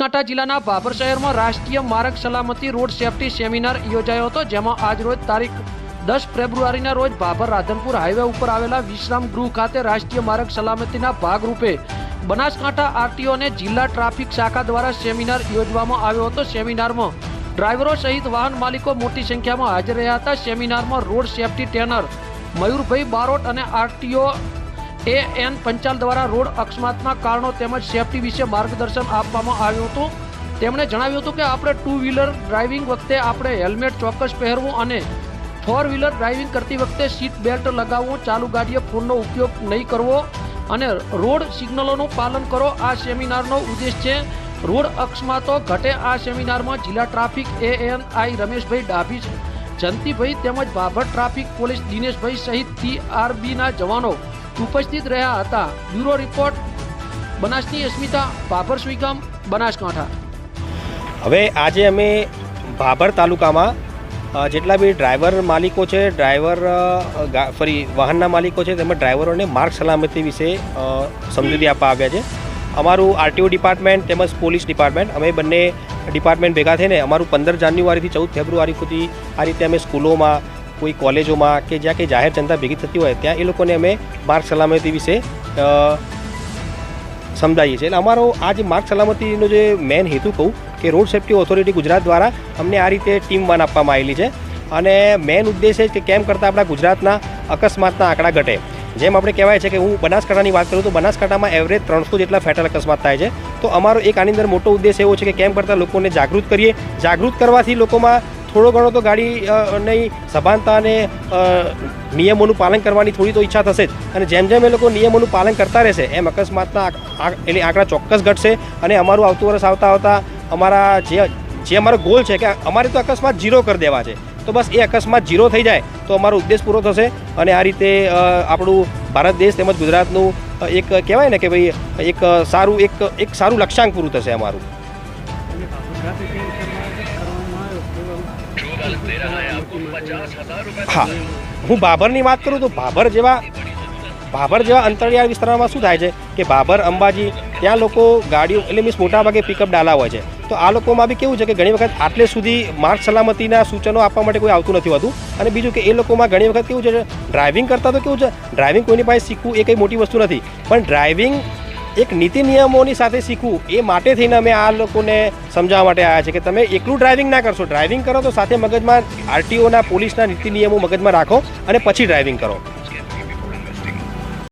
બનાસકાંઠા જિલ્લાના ભાભર શહેરમાં રાષ્ટ્રીય માર્ગ સલામતી રોડ સેફટી સેમિનાર યોજાયો હતો, જેમાં આજ રોજ તારીખ દસ ફેબ્રુઆરીના રોજ ભાભર રાધનપુર હાઈવે ઉપર આવેલા વિશ્રામ ગૃહ ખાતે રાષ્ટ્રીય માર્ગ સલામતીના ભાગરૂપે બનાસકાંઠા આરટીઓ અને જિલ્લા ટ્રાફિક શાખા દ્વારા સેમિનાર યોજવામાં આવ્યો હતો. સેમિનારમાં ડ્રાઈવરો સહિત વાહન માલિકો મોટી સંખ્યામાં હાજર રહ્યા હતા. સેમિનારમાં road safety trainer Mayurbhai Barot અને આરટીઓ એ એન પંચાલ દ્વારા રોડ અકસ્માતના કારણો તેમજ સેફટી વિશે માર્ગદર્શન આપવામાં આવ્યું હતું. તેમણે જણાવ્યું હતું કે આપણે ટુ વ્હીલર ડ્રાઇવિંગ વખતે આપણે હેલ્મેટ ચોક્કસ પહેરવું અને ફોર વ્હીલર ડ્રાઇવિંગ કરતી વખતે સીટ બેલ્ટ લગાવવું, ચાલુ ગાડીએ ફોનનો ઉપયોગ નહીં કરવો અને રોડ સિગ્નલોનું પાલન કરો. આ સેમિનારનો ઉદ્દેશ છે રોડ અકસ્માતો ઘટે. આ સેમિનારમાં જિલ્લા traffic A N I Rameshbhai Dabhi Jantibhai તેમજ ભાભર ટ્રાફિક પોલીસ દિનેશભાઈ સહિત ટીઆરબીના જવાનો ઉપસ્થિત રહ્યા હતા. બ્યુરો રિપોર્ટ, બનાસની અસ્મિતા ભાભર સુઈગામ, બનાસકાંઠા. હવે આજે અમે ભાભર તાલુકામાં જેટલા બી ડ્રાઈવર માલિકો છે, ડ્રાઈવર ફરી વાહનના માલિકો છે, તેમજ ડ્રાઈવરોને માર્ગ સલામતી વિશે સમજૂતી આપવા આવ્યા છે. અમારું આરટીઓ ડિપાર્ટમેન્ટ તેમજ પોલીસ ડિપાર્ટમેન્ટ, અમે બંને ડિપાર્ટમેન્ટ ભેગા થઈને અમારું પંદર જાન્યુઆરીથી ચૌદ ફેબ્રુઆરી સુધી આ રીતે અમે સ્કૂલોમાં કોઈ કોલેજોમાં કે જ્યાં કંઈ જાહેર જનતા ભેગી થતી હોય, ત્યાં એ લોકોને અમે માર્ગ સલામતી વિશે સમજાવીએ છીએ. એટલે અમારો આ જે માર્ગ સલામતીનો જે મેન હેતુ કહું કે રોડ સેફ્ટી ઓથોરિટી ગુજરાત દ્વારા અમને આ રીતે ટીમ વન આપવામાં આવેલી છે. અને મેન ઉદ્દેશ એ કે કેમ કરતાં આપણા ગુજરાતના અકસ્માતના આંકડા ઘટે. જેમ આપણે કહેવાય છે કે હું બનાસકાંઠાની વાત કરું તો બનાસકાંઠામાં એવરેજ ત્રણસો જેટલા ફેટલ અકસ્માત થાય છે. તો અમારો એક આની અંદર મોટો ઉદ્દેશ એવો છે કે કેમ કરતાં લોકોને જાગૃત કરીએ. જાગૃત કરવાથી લોકોમાં થોડો ઘણો તો ગાડી અ, નહીં સભાનતા અને નિયમોનું પાલન કરવાની થોડી તો ઈચ્છા થશે જ. અને જેમ જેમ એ લોકો નિયમોનું પાલન કરતા રહેશે એમ અકસ્માતના એટલે આંકડા ચોક્કસ ઘટશે અને અમારું આવતું વર્ષ આવતા આવતા અમારા જે જે અમારો ગોલ છે કે અમારે તો અકસ્માત ઝીરો કરી દેવા છે. તો બસ એ અકસ્માત ઝીરો થઈ જાય તો અમારો ઉદ્દેશ પૂરો થશે. અને આ રીતે આપણું ભારત દેશ તેમજ ગુજરાતનું એક કહેવાય ને કે ભાઈ એક સારું એક એક સારું લક્ષ્યાંક પૂરું થશે અમારું. હા હું બાબરની વાત કરું તો બાબર જેવા બાબર જેવા અંતરિયાળ વિસ્તારમાં શું થાય છે કે બાબર, અંબાજી, ત્યાં લોકો ગાડીઓ, એટલે મીન્સ મોટા ભાગે પિકઅપ ડાલા હોય છે. તો આ લોકોમાં બી કેવું છે કે ઘણી વખત આટલે સુધી માર્ગ સલામતીના સૂચનો આપવા માટે કોઈ આવતું નથી હોતું. અને બીજું કે એ લોકોમાં ઘણી વખત કેવું છે ડ્રાઇવિંગ કરતાં તો કેવું છે ડ્રાઇવિંગ કોઈની પાસે શીખવું એ કંઈ મોટી વસ્તુ નથી. પણ ડ્રાઇવિંગ એક નીતિ નિયમોની સાથે શીખવું, એ માટે થઈને અમે આ લોકોને સમજાવવા માટે આવ્યા છે કે તમે એકલું ડ્રાઇવિંગ ના કરશો. ડ્રાઇવિંગ કરો તો સાથે મગજમાં આરટીઓના પોલીસના નીતિ નિયમો મગજમાં રાખો અને પછી ડ્રાઇવિંગ કરો.